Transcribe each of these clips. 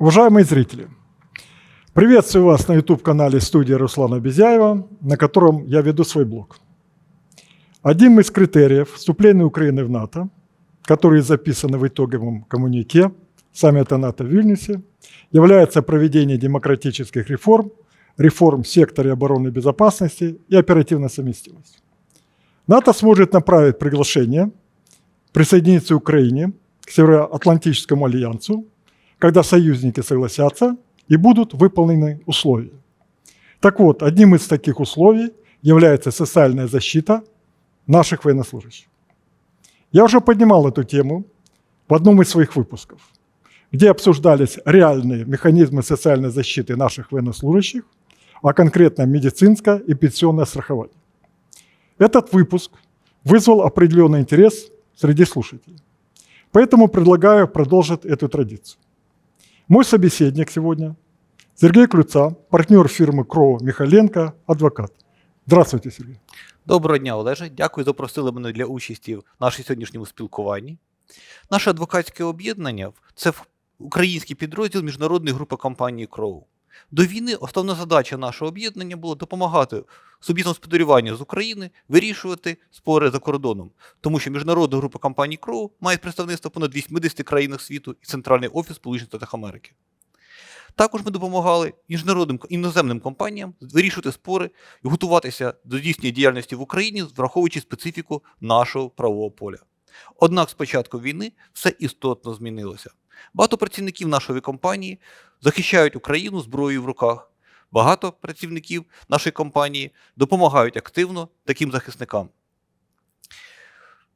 Уважаемые зрители, приветствую вас на YouTube-канале студия Руслана Безяева, на котором я веду свой блог. Одним из критериев вступления Украины в НАТО, которые записаны в итоговом коммунике саммита НАТО в Вильнюсе, является проведение демократических реформ, реформ в секторе обороны и безопасности и оперативной совместимости. НАТО сможет направить приглашение присоединиться Украине к Североатлантическому альянсу, когда союзники согласятся и будут выполнены условия. Так вот, одним из таких условий является социальная защита наших военнослужащих. Я уже поднимал эту тему в одном из своих выпусков, где обсуждались реальные механизмы социальной защиты наших военнослужащих, а конкретно медицинское и пенсионное страхование. Этот выпуск вызвал определенный интерес среди слушателей. Поэтому предлагаю продолжить эту традицию. Мой собеседник сегодня – Сергей Клюца, партнер фирмы Кроу Михаленко, адвокат. Здравствуйте, Сергей. Доброго дня, Олеже. Дякую, запросили мене для участі в нашій сьогоднішньому спілкуванні. Наше адвокатське об'єднання це український підрозділ міжнародної групи компанії Кроу. До війни основна задача нашого об'єднання була допомагати суб'єктам господарювання з України вирішувати спори за кордоном, тому що міжнародна група компаній Кроу має представництво понад 80 країнах світу і центральний офіс Сполучених Штатів Америки. Також ми допомагали міжнародним іноземним компаніям вирішувати спори і готуватися до здійснення діяльності в Україні, враховуючи специфіку нашого правового поля. Однак з початку війни все істотно змінилося. Багато працівників нашої компанії захищають Україну зброєю в руках. Багато працівників нашої компанії допомагають активно таким захисникам.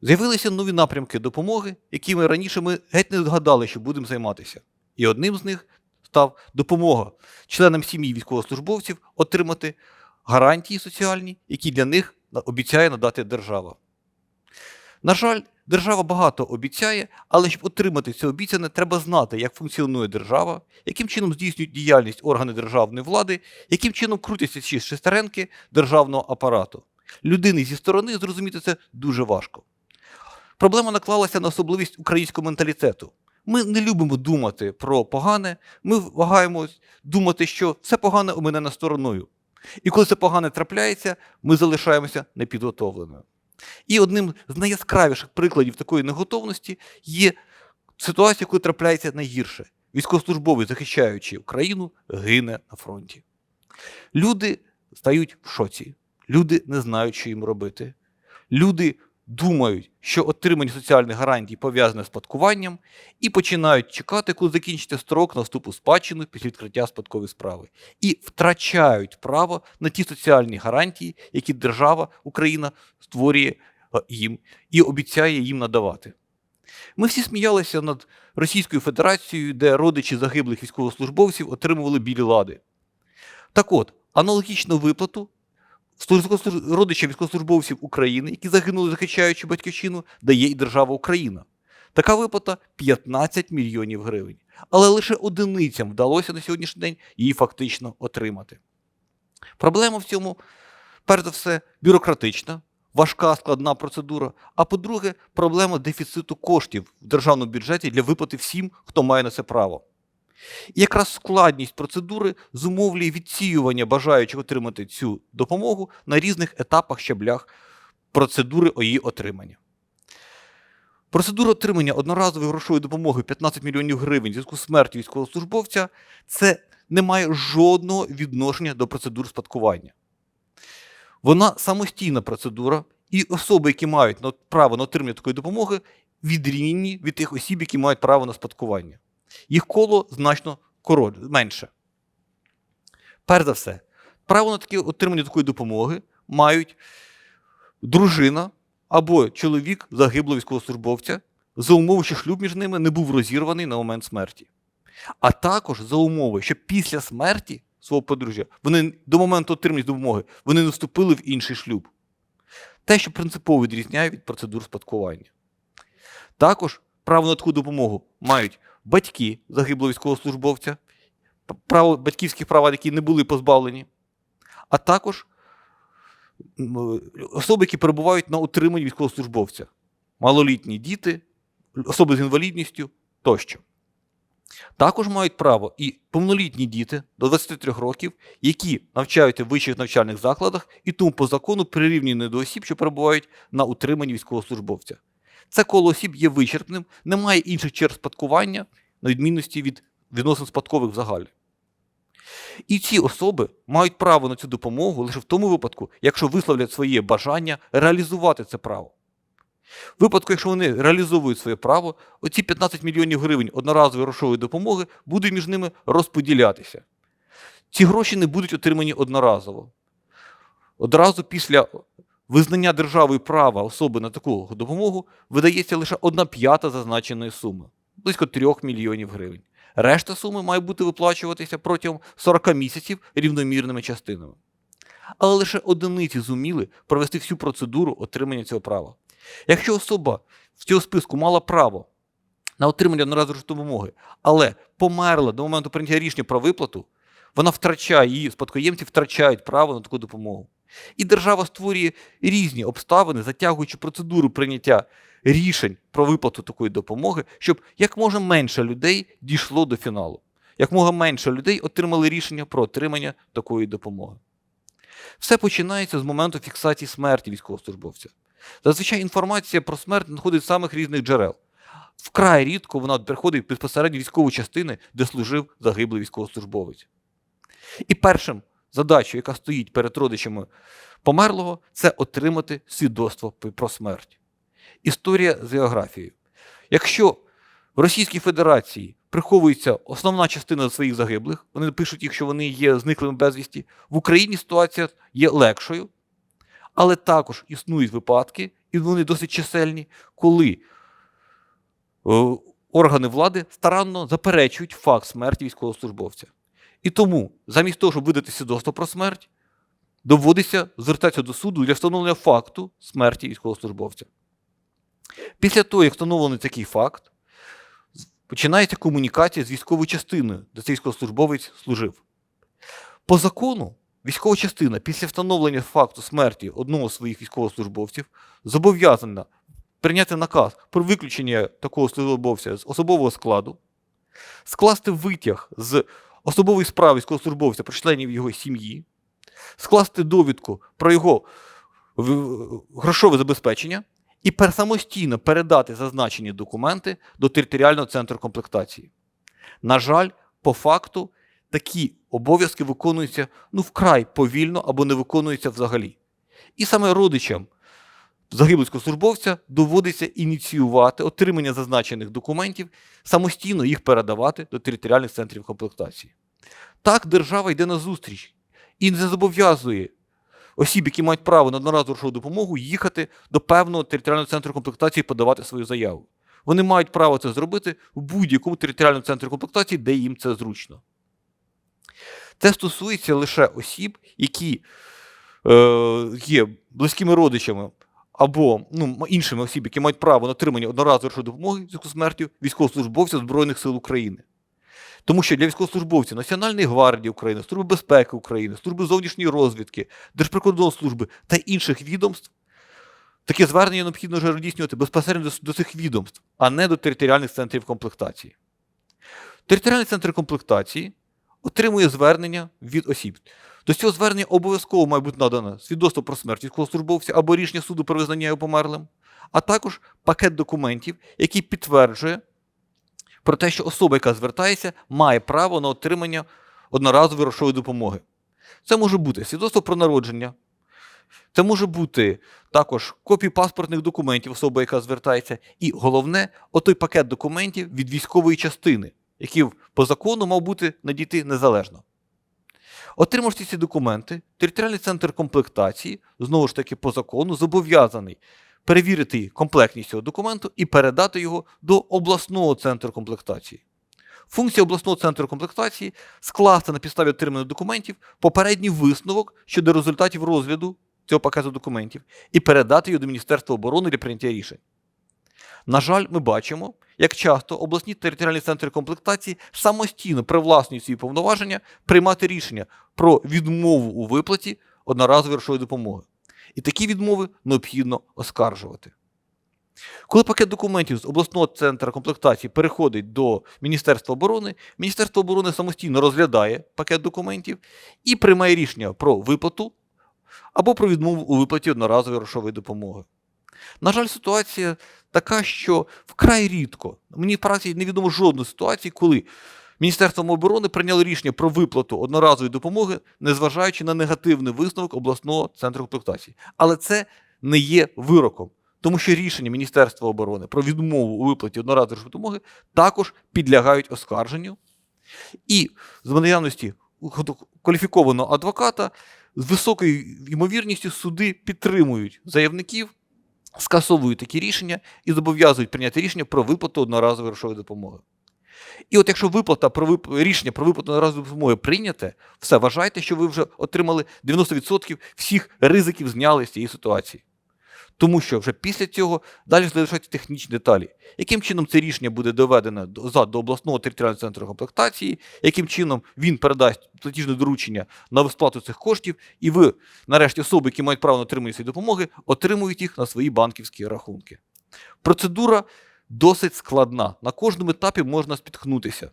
З'явилися нові напрямки допомоги, якими раніше ми геть не згадали, що будемо займатися. І одним з них став допомога членам сім'ї військовослужбовців отримати гарантії соціальні, які для них обіцяє надати держава. На жаль, держава багато обіцяє, але щоб отримати це обіцяне, треба знати, як функціонує держава, яким чином здійснюють діяльність органи державної влади, яким чином крутяться ці шестеренки державного апарату. Людини зі сторони зрозуміти це дуже важко. Проблема наклалася на особливість українського менталітету. Ми не любимо думати про погане, ми вагаємось думати, що все погане у мене на стороною. І коли це погане трапляється, ми залишаємося непідготовленими. І одним з найяскравіших прикладів такої неготовності є ситуація, коли трапляється найгірше. Військовослужбовець, захищаючи Україну, гине на фронті. Люди стають в шоці, люди не знають, що їм робити. Люди думають, що отримання соціальних гарантій пов'язане з спадкуванням, і починають чекати, коли закінчиться строк на вступ у після відкриття спадкової справи, і втрачають право на ті соціальні гарантії, які держава Україна створює е, їм і обіцяє їм надавати. Ми всі сміялися над Російською Федерацією, де родичі загиблих військовослужбовців отримували білі лади. Так от, аналогічну виплату родичам військовослужбовців України, які загинули, захищаючи батьківщину, дає і держава Україна. Така виплата 15 мільйонів гривень. Але лише одиницям вдалося на сьогоднішній день її фактично отримати. Проблема в цьому, перш за все, бюрократична, важка складна процедура. А по-друге, проблема дефіциту коштів в державному бюджеті для виплати всім, хто має на це право. Якраз складність процедури зумовлює відсіювання бажаючих отримати цю допомогу на різних етапах щаблях процедури її отримання. Процедура отримання одноразової грошової допомоги 15 мільйонів гривень в зв'язку з смертю військовослужбовця це не має жодного відношення до процедур спадкування. Вона самостійна процедура, і особи, які мають право на отримання такої допомоги, відрівні від тих осіб, які мають право на спадкування. Їх коло значно коротше, менше. Перш за все, право на таке отримання такої допомоги мають дружина або чоловік загиблого військовослужбовця за умови, що шлюб між ними не був розірваний на момент смерті. А також за умови, що після смерті свого подружжя вони до моменту отримання допомоги вони не вступили в інший шлюб. Те, що принципово відрізняє від процедур спадкування. Також право на таку допомогу мають батьки загиблого військовослужбовця, право батьківських прав, які не були позбавлені, а також особи, які перебувають на утриманні військовослужбовця, малолітні діти, особи з інвалідністю тощо. Також мають право і повнолітні діти до 23 років, які навчаються в вищих навчальних закладах і тому по закону прирівняні до осіб, що перебувають на утриманні військовослужбовця. Це коло осіб є вичерпним, немає інших черг спадкування, на відмінності від відносин спадкових взагалі. І ці особи мають право на цю допомогу лише в тому випадку, якщо висловлять своє бажання реалізувати це право. В випадку, якщо вони реалізовують своє право, оці 15 мільйонів гривень одноразової грошової допомоги будуть між ними розподілятися. Ці гроші не будуть отримані одноразово. Одразу після визнання державою права особи на таку допомогу видається лише одна п'ята зазначеної суми близько 3 мільйонів гривень. Решта суми має бути виплачуватися протягом 40 місяців рівномірними частинами. Але лише одиниці зуміли провести всю процедуру отримання цього права. Якщо особа в цього списку мала право на отримання одноразової допомоги, але померла до моменту прийняття рішення про виплату, вона втрачає, її спадкоємці втрачають право на таку допомогу. І держава створює різні обставини, затягуючи процедуру прийняття рішень про виплату такої допомоги, щоб як можна менше людей дійшло до фіналу, як можна менше людей отримали рішення про отримання такої допомоги. Все починається з моменту фіксації смерті військовослужбовця. Зазвичай інформація про смерть надходить з самих різних джерел. Вкрай рідко вона приходить безпосередньо військової частини, де служив загиблий військовослужбовець. І першим задачою, яка стоїть перед родичами померлого, це отримати свідоцтво про смерть. Історія з географією. Якщо в Російській Федерації приховується основна частина своїх загиблих, вони пишуть їх, що вони є зниклими безвісті, в Україні ситуація є легшою, але також існують випадки, і вони досить чисельні, коли е, органи влади старанно заперечують факт смерті військовослужбовця. І тому, замість того, щоб видати свідоцтво про смерть, доводиться звертатися до суду для встановлення факту смерті військовослужбовця. Після того, як встановлений такий факт, починається комунікація з військовою частиною, де цей військовослужбовець служив. По закону, військова частина після встановлення факту смерті одного з своїх військовослужбовців зобов'язана прийняти наказ про виключення такого службовця з особового складу, скласти витяг з особової справи військовослужбовця про членів його сім'ї, скласти довідку про його грошове забезпечення і самостійно передати зазначені документи до територіального центру комплектації. На жаль, по факту такі обов'язки виконуються ну вкрай повільно або не виконуються взагалі. І саме родичам загиблого службовця доводиться ініціювати отримання зазначених документів, самостійно їх передавати до територіальних центрів комплектації. Так держава йде на зустріч і не зобов'язує осіб, які мають право на одноразову допомогу, їхати до певного територіального центру комплектації і подавати свою заяву. Вони мають право це зробити в будь-якому територіальному центрі комплектації, де їм це зручно. Це стосується лише осіб, які е, є близькими родичами або ну, м- іншими осіб, які мають право на отримання одноразової допомоги в зв'язку з смертю військовослужбовця Збройних сил України. Тому що для військовослужбовців Національної гвардії України, Служби безпеки України, Служби зовнішньої розвідки, Держприкордонслужби та інших відомств таке звернення необхідно вже здійснювати безпосередньо до цих відомств, а не до територіальних центрів комплектації. Територіальний центр комплектації отримує звернення від осіб. До цього звернення обов'язково має бути надано свідоцтво про смерть військовослужбовця або рішення суду про визнання його померлим, а також пакет документів, який підтверджує про те, що особа, яка звертається, має право на отримання одноразової грошової допомоги. Це може бути свідоцтво про народження, це може бути також копії паспортних документів особи, яка звертається, і головне, отой пакет документів від військової частини, який по закону мав бути надійти незалежно. Отримавши ці документи, територіальний центр комплектації, знову ж таки по закону, зобов'язаний перевірити комплектність цього документу і передати його до обласного центру комплектації. Функція обласного центру комплектації скласти на підставі отриманих документів попередній висновок щодо результатів розгляду цього пакету документів і передати його до Міністерства оборони для прийняття рішень. На жаль, ми бачимо, як часто обласні територіальні центри комплектації самостійно привласнюють свої повноваження приймати рішення про відмову у виплаті одноразової грошової допомоги. І такі відмови необхідно оскаржувати. Коли пакет документів з обласного центру комплектації переходить до Міністерства оборони, Міністерство оборони самостійно розглядає пакет документів і приймає рішення про виплату або про відмову у виплаті одноразової грошової допомоги. На жаль, ситуація така, що вкрай рідко, мені в практиці невідомо жодної ситуації, коли Міністерством оборони прийняло рішення про виплату одноразової допомоги, незважаючи на негативний висновок обласного центру комплектації. Але це не є вироком, тому що рішення Міністерства оборони про відмову у виплаті одноразової допомоги також підлягають оскарженню. І з наявності кваліфікованого адвоката з високою ймовірністю суди підтримують заявників, скасовують такі рішення і зобов'язують прийняти рішення про виплату одноразової грошової допомоги. І от якщо виплата про вип... рішення про виплату одноразової допомоги прийняте, все вважайте, що ви вже отримали 90% всіх ризиків зняли з цієї ситуації. Тому що вже після цього далі залишаються технічні деталі. Яким чином це рішення буде доведено до, за- до обласного територіального центру комплектації, яким чином він передасть платіжне доручення на висплату цих коштів, і ви, нарешті, особи, які мають право на отримання цієї допомоги, отримують їх на свої банківські рахунки. Процедура досить складна. На кожному етапі можна спіткнутися.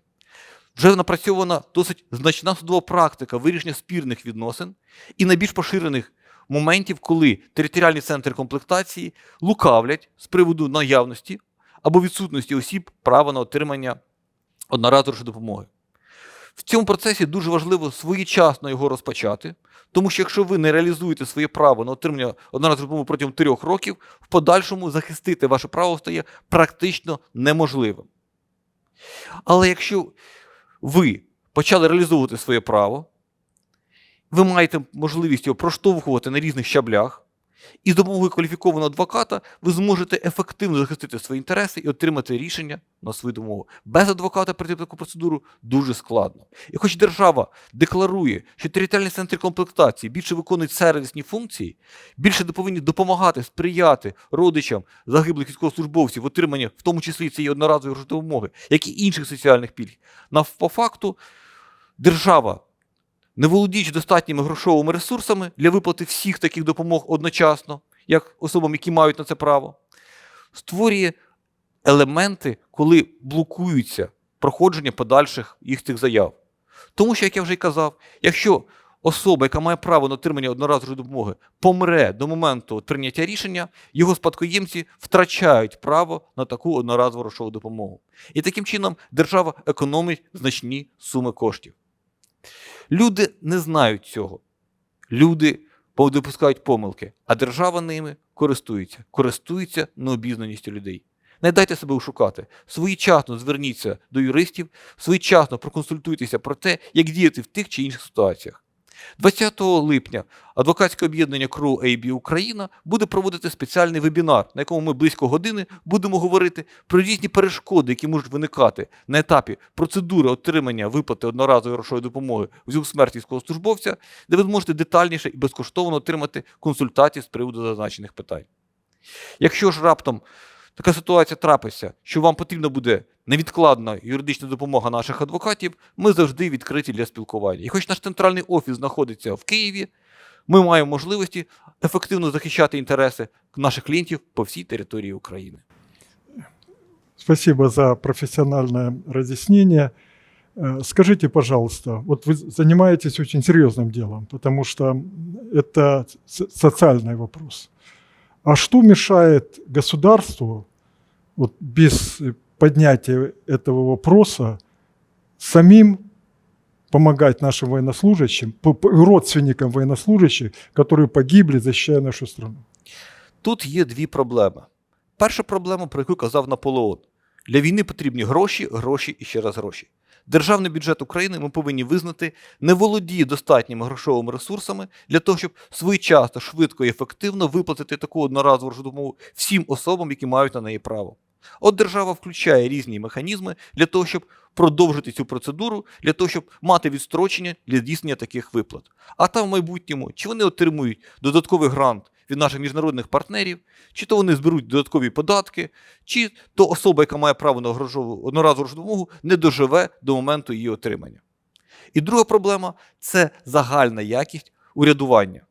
Вже напрацьована досить значна судова практика вирішення спірних відносин і найбільш поширених моментів, коли територіальні центри комплектації лукавлять з приводу наявності або відсутності осіб права на отримання одноразової допомоги. В цьому процесі дуже важливо своєчасно його розпочати, тому що якщо ви не реалізуєте своє право на отримання одноразової допомоги протягом трьох років, в подальшому захистити ваше право стає практично неможливим. Але якщо ви почали реалізовувати своє право, ви маєте можливість його проштовхувати на різних щаблях, і з допомогою кваліфікованого адвоката ви зможете ефективно захистити свої інтереси і отримати рішення на свою допомогу. Без адвоката пройти таку процедуру дуже складно. І хоч держава декларує, що територіальні центри комплектації більше виконують сервісні функції, більше повинні допомагати, сприяти родичам загиблих військовослужбовців в отриманні, в тому числі цієї одноразової грошової допомоги, як і інших соціальних пільг. На по факту держава не володіючи достатніми грошовими ресурсами для виплати всіх таких допомог одночасно, як особам, які мають на це право, створює елементи, коли блокуються проходження подальших їх цих заяв. Тому що, як я вже й казав, якщо особа, яка має право на отримання одноразової допомоги, помре до моменту прийняття рішення, його спадкоємці втрачають право на таку одноразову грошову допомогу. І таким чином держава економить значні суми коштів. Люди не знають цього. Люди допускають помилки, а держава ними користується, користується необізнаністю людей. Не дайте себе ушукати. Своєчасно зверніться до юристів, своєчасно проконсультуйтеся про те, як діяти в тих чи інших ситуаціях. 20 липня адвокатське об'єднання КРУ AB Україна буде проводити спеціальний вебінар, на якому ми близько години будемо говорити про різні перешкоди, які можуть виникати на етапі процедури отримання виплати одноразової грошової допомоги в зв'язку смерті військовослужбовця, де ви зможете детальніше і безкоштовно отримати консультації з приводу зазначених питань. Якщо ж раптом така ситуація трапиться, що вам потрібна буде невідкладна юридична допомога наших адвокатів, ми завжди відкриті для спілкування. І хоч наш центральний офіс знаходиться в Києві, ми маємо можливості ефективно захищати інтереси наших клієнтів по всій території України. Спасибо за профессиональное разъяснение. Э, Скажите, пожалуйста, вот вы занимаетесь очень серьезным делом, потому что это с- социальный вопрос. А что мешает государству вот без э, поднятия этого вопроса самим помогать нашим военнослужащим, по- по- родственникам военнослужащих, которые погибли, защищая нашу страну? Тут є дві проблеми. Перша проблема, про яку казав Наполеон: для війни потрібні гроші, гроші і ще раз гроші. Державний бюджет України ми повинні визнати не володіє достатніми грошовими ресурсами для того, щоб своєчасно, швидко і ефективно виплатити таку одноразову грошову допомогу всім особам, які мають на неї право. От держава включає різні механізми для того, щоб продовжити цю процедуру, для того, щоб мати відстрочення для здійснення таких виплат. А там в майбутньому чи вони отримують додатковий грант від наших міжнародних партнерів, чи то вони зберуть додаткові податки, чи то особа, яка має право на одноразову грошову допомогу, не доживе до моменту її отримання. І друга проблема це загальна якість урядування.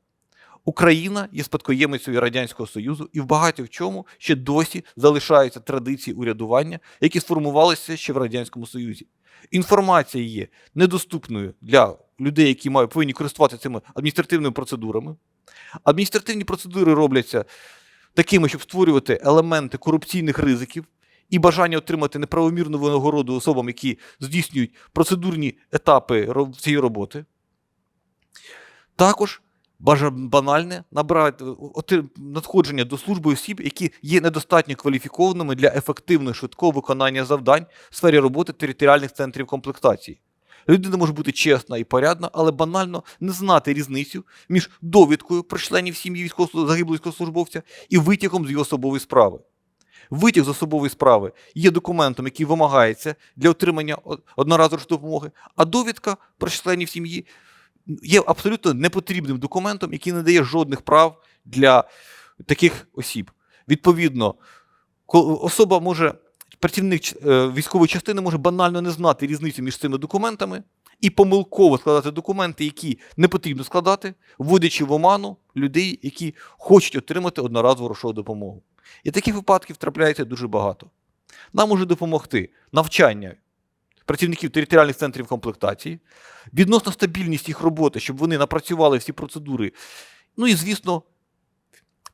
Україна є спадкоємицею Радянського Союзу і в багато в чому ще досі залишаються традиції урядування, які сформувалися ще в Радянському Союзі. Інформація є недоступною для людей, які мають повинні користуватися цими адміністративними процедурами. Адміністративні процедури робляться такими, щоб створювати елементи корупційних ризиків і бажання отримати неправомірну винагороду особам, які здійснюють процедурні етапи цієї роботи. Також банальне набрати надходження до служби осіб, які є недостатньо кваліфікованими для ефективного швидкого виконання завдань в сфері роботи територіальних центрів комплектації. Людина може бути чесна і порядна, але банально не знати різницю між довідкою про членів сім'ї військово загиблого військовослужбовця і витягом з його особової справи. Витяг з особової справи є документом, який вимагається для отримання одноразової допомоги, а довідка про членів сім'ї є абсолютно непотрібним документом, який не дає жодних прав для таких осіб. Відповідно, особа може, працівник е, військової частини може банально не знати різницю між цими документами і помилково складати документи, які не потрібно складати, вводячи в оману людей, які хочуть отримати одноразову грошову допомогу. І таких випадків трапляється дуже багато. Нам може допомогти навчання працівників територіальних центрів комплектації, відносно стабільність їх роботи, щоб вони напрацювали всі процедури. Ну і, звісно,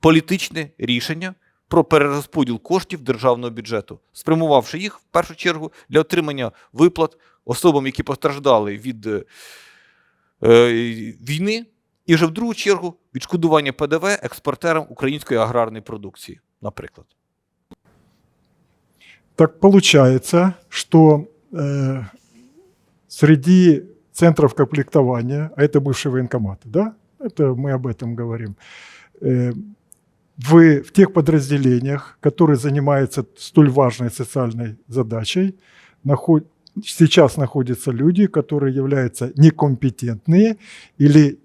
політичне рішення про перерозподіл коштів державного бюджету, спрямувавши їх в першу чергу для отримання виплат особам, які постраждали від е, е, війни, і вже в другу чергу відшкодування ПДВ експортерам української аграрної продукції, наприклад. Так получается, что э, среди центров комплектования, а это бывшие военкоматы, да? Это мы об этом говорим. э, вы в тех подразделениях, которые занимаются столь важной социальной задачей, наход- сейчас находятся люди, которые являются некомпетентные или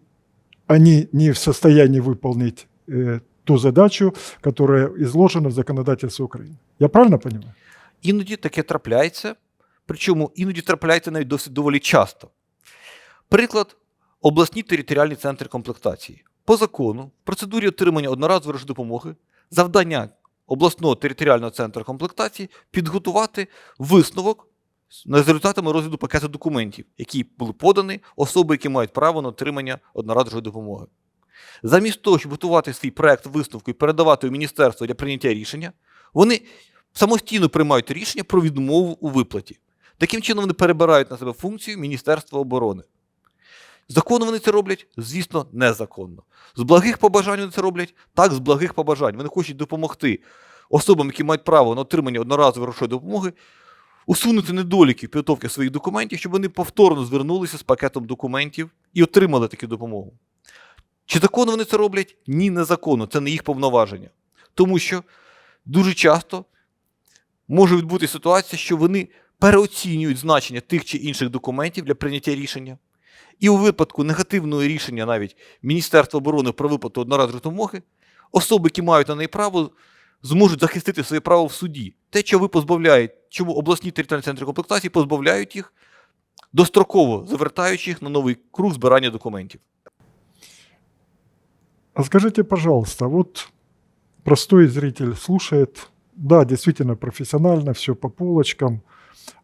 они не в состоянии выполнить э, ту задачу, которая изложена в законодательстве Украины. Я правильно понимаю? Іноді таке трапляється, Причому іноді трапляється навіть досить доволі часто. Приклад обласні територіальні центри комплектації. По закону, в процедурі отримання одноразової допомоги, завдання обласного територіального центру комплектації підготувати висновок з результатами розгляду пакету документів, які були подані особи, які мають право на отримання одноразової допомоги. Замість того, щоб готувати свій проект висновку і передавати у міністерство для прийняття рішення, вони самостійно приймають рішення про відмову у виплаті. Таким чином вони перебирають на себе функцію Міністерства оборони. Законно вони це роблять, звісно, незаконно. З благих побажань вони це роблять, так, з благих побажань. Вони хочуть допомогти особам, які мають право на отримання одноразової грошової допомоги, усунути недоліки підготовки своїх документів, щоб вони повторно звернулися з пакетом документів і отримали таку допомогу. Чи законно вони це роблять? Ні, незаконно. Це не їх повноваження. Тому що дуже часто може відбутися ситуація, що вони переоцінюють значення тих чи інших документів для прийняття рішення. І у випадку негативного рішення навіть Міністерства оборони про виплату одноразової допомоги, особи, які мають на неї право, зможуть захистити своє право в суді. Те, що ви позбавляєте, чому обласні територіальні центри комплектації позбавляють їх, достроково завертаючи їх на новий круг збирання документів. А скажите, пожалуйста, вот простой зритель слушает, да, действительно профессионально, все по полочкам.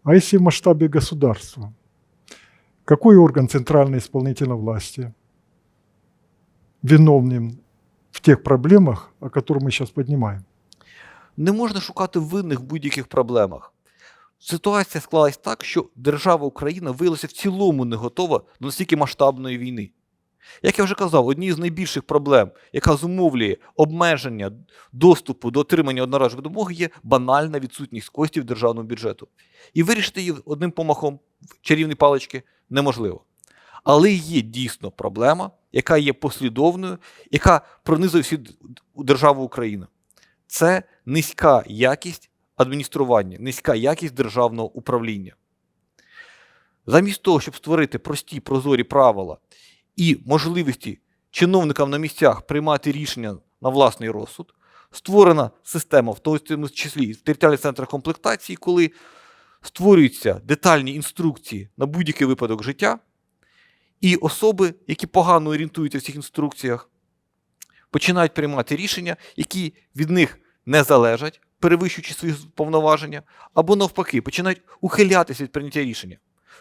А если в масштабе государства? Какой орган центральной исполнительной власти виновным в тех проблемах, о которых мы сейчас поднимаем? Не можна шукати винних в будь-яких проблемах. Ситуація склалась так, що держава Україна виявилася в цілому не готова до настільки масштабної війни. Як я вже казав, однією з найбільших проблем, яка зумовлює обмеження доступу до отримання одноразової допомоги, є банальна відсутність коштів державного бюджету. І вирішити її одним помахом чарівної палички неможливо. Але є дійсно проблема, яка є послідовною, яка пронизує всю державу України. Це низька якість адміністрування, низька якість державного управління. Замість того, щоб створити прості прозорі правила і можливості чиновникам на місцях приймати рішення на власний розсуд, створена система, в тому числі в територіальних центрах комплектації, коли створюються детальні інструкції на будь-який випадок життя, і особи, які погано орієнтуються в цих інструкціях, починають приймати рішення, які від них не залежать, перевищуючи свої повноваження, або навпаки, починають ухилятися від прийняття рішення.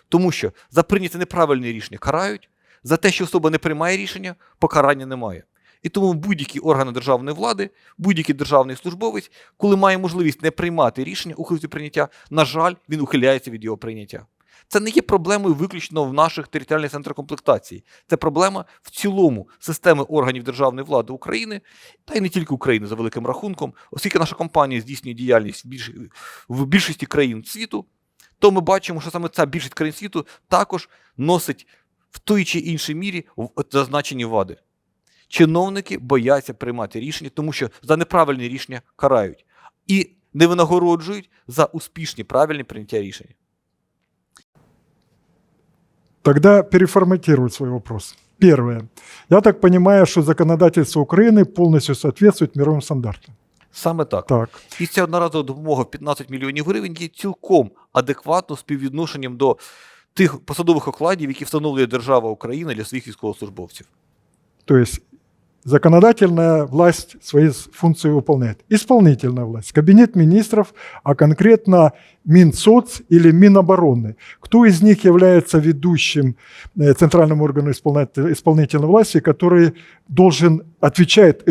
Тому що за прийняте неправильне рішення карають, за те, що особа не приймає рішення, покарання немає. І тому будь-які органи державної влади, будь-який державний службовець, коли має можливість не приймати рішення, ухилити прийняття, на жаль, він ухиляється від його прийняття. Це не є проблемою виключно в наших територіальних центрах комплектації. Це проблема в цілому системи органів державної влади України, та й не тільки України за великим рахунком, оскільки наша компанія здійснює діяльність в більшості країн світу, то ми бачимо, що саме ця більшість країн світу також носить в той чи іншій мірі в- зазначені вади. Чиновники бояться приймати рішення, тому що за неправильні рішення карають і не винагороджують за успішні правильні прийняття рішень. Тогда переформатирую свой вопрос. Первое. Я так понимаю, что законодательство Украины полностью соответствует мировым стандартам. Саме так. Так. І ця одноразова допомога в 15 мільйонів гривень є цілком адекватно співвідношенням до тих посадових окладів, які встановлює держава Україна для своїх військовослужбовців. То есть законодательная власть свои с- функции выполняет. Исполнительная власть. Кабинет министров, а конкретно Минсоц или Минобороны. Кто из них является ведущим э, центральным органом исполнитель- исполнительной власти, который должен отвечает,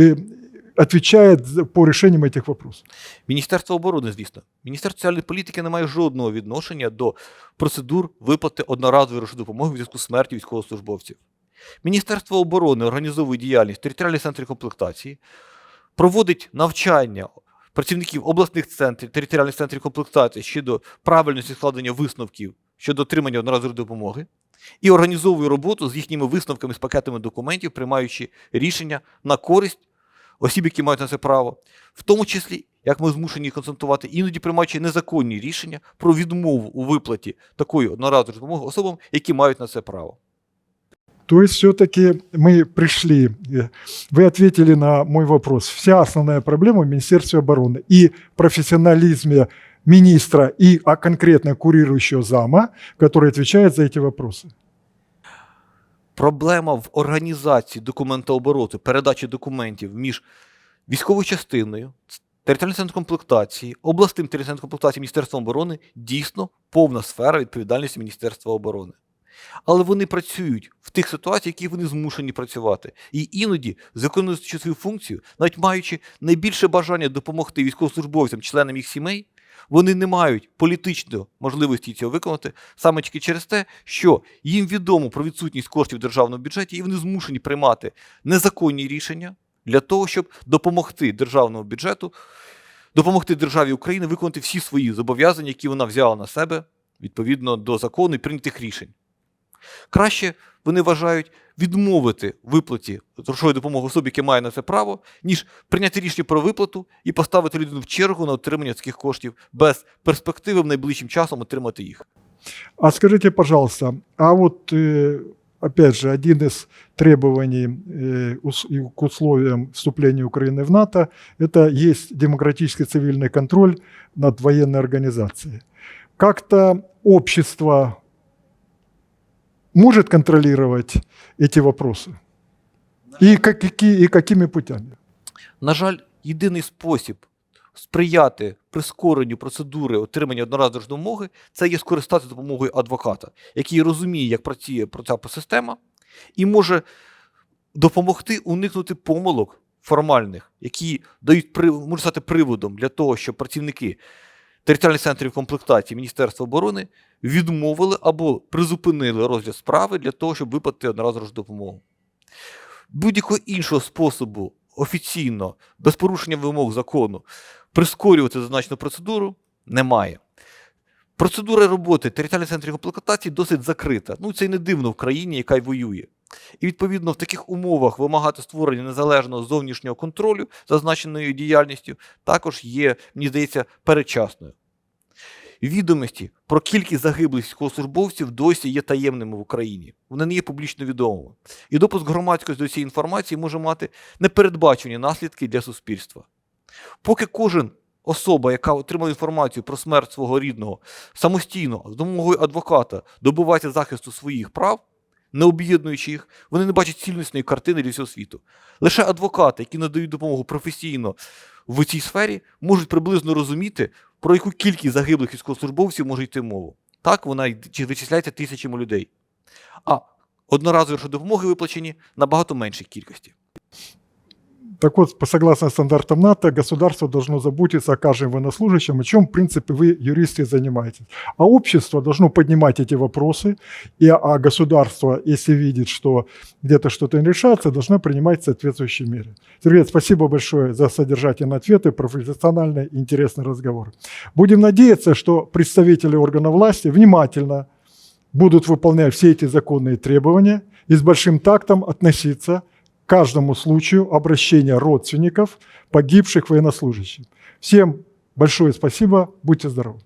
за- по решениям этих вопросов? Міністерство оборони, звісно, Міністерство соціальної політики не має жодного відношення до процедур виплати одноразової грошової допомоги в зв'язку з смертю військовослужбовців. Міністерство оборони організовує діяльність територіальних центрів комплектації, проводить навчання працівників обласних центрів, територіальних центрів комплектації щодо правильності складення висновків щодо отримання одноразової допомоги, і організовує роботу з їхніми висновками з пакетами документів, приймаючи рішення на користь осіб, які мають на це право, в тому числі, як ми змушені констатувати, іноді приймаючи незаконні рішення про відмову у виплаті такої одноразової допомоги особам, які мають на це право. То есть все-таки мы пришли, э, вы ответили на мой вопрос. Вся основная проблема в Министерстве обороны и профессионализме министра и а конкретно курирующего зама, который отвечает за эти вопросы. Проблема в організації документообороту, передачі документів між військовою частиною, територіальним центром комплектації, обласним територіальним комплектації Міністерством оборони дійсно повна сфера відповідальності Міністерства оборони. Але вони працюють в тих ситуаціях, які вони змушені працювати. І іноді, виконуючи свою функцію, навіть маючи найбільше бажання допомогти військовослужбовцям, членам їх сімей, вони не мають політичної можливості цього виконати саме тільки через те, що їм відомо про відсутність коштів в державному бюджеті, і вони змушені приймати незаконні рішення для того, щоб допомогти державному бюджету, допомогти державі України виконати всі свої зобов'язання, які вона взяла на себе відповідно до закону і прийнятих рішень. Краще вони вважають відмовити виплаті грошової допомоги особі, яке має на це право, ніж прийняти рішення про виплату і поставити людину в чергу на отримання таких коштів без перспективи в найближчим часом отримати їх. А скажите, пожалуйста, а вот э, опять же один из требований э, ус- и к условиям вступления Украины в НАТО – это есть демократический цивильный контроль над военной организацией. Как-то общество может контролировать эти вопросы? И, как, какие, и какими путями? На жаль, єдиний спосіб сприяти прискоренню процедури отримання одноразової допомоги це є скористатися допомогою адвоката, який розуміє, як працює ця система, і може допомогти уникнути помилок формальних, які дають можуть стати приводом для того, щоб працівники територіальних центрів комплектації Міністерства оборони відмовили або призупинили розгляд справи для того, щоб виплатити одноразову допомогу. Будь-якого іншого способу офіційно, без порушення вимог закону, прискорювати зазначену процедуру немає. Процедура роботи територіальних центрів комплектації досить закрита. Ну, це й не дивно в країні, яка й воює. І відповідно в таких умовах вимагати створення незалежного зовнішнього контролю зазначеною діяльністю також є, мені здається, передчасною. Відомості про кількість загиблих військовослужбовців досі є таємними в Україні. Вони не є публічно відомими. І допуск громадськості до цієї інформації може мати непередбачені наслідки для суспільства. Поки кожен особа, яка отримала інформацію про смерть свого рідного, самостійно з допомогою адвоката добувається захисту своїх прав, не об'єднуючи їх, вони не бачать цільнісної картини для всього світу. Лише адвокати, які надають допомогу професійно в цій сфері, можуть приблизно розуміти, про яку кількість загиблих військовослужбовців може йти мову. Так вона вичисляється тисячами людей. А одноразові допомоги виплачені набагато меншій кількості. Так вот, по согласно стандартам НАТО, государство должно заботиться о каждом военнослужащем, о чем, в принципе, вы, юристы, занимаетесь. А общество должно поднимать эти вопросы, и а государство, если видит, что где-то что-то не решается, должно принимать соответствующие меры. Сергей, спасибо большое за содержательные ответы, профессиональный и интересный разговор. Будем надеяться, что представители органов власти внимательно будут выполнять все эти законные требования и с большим тактом относиться к каждому случаю обращения родственников погибших военнослужащих. Всем большое спасибо, будьте здоровы.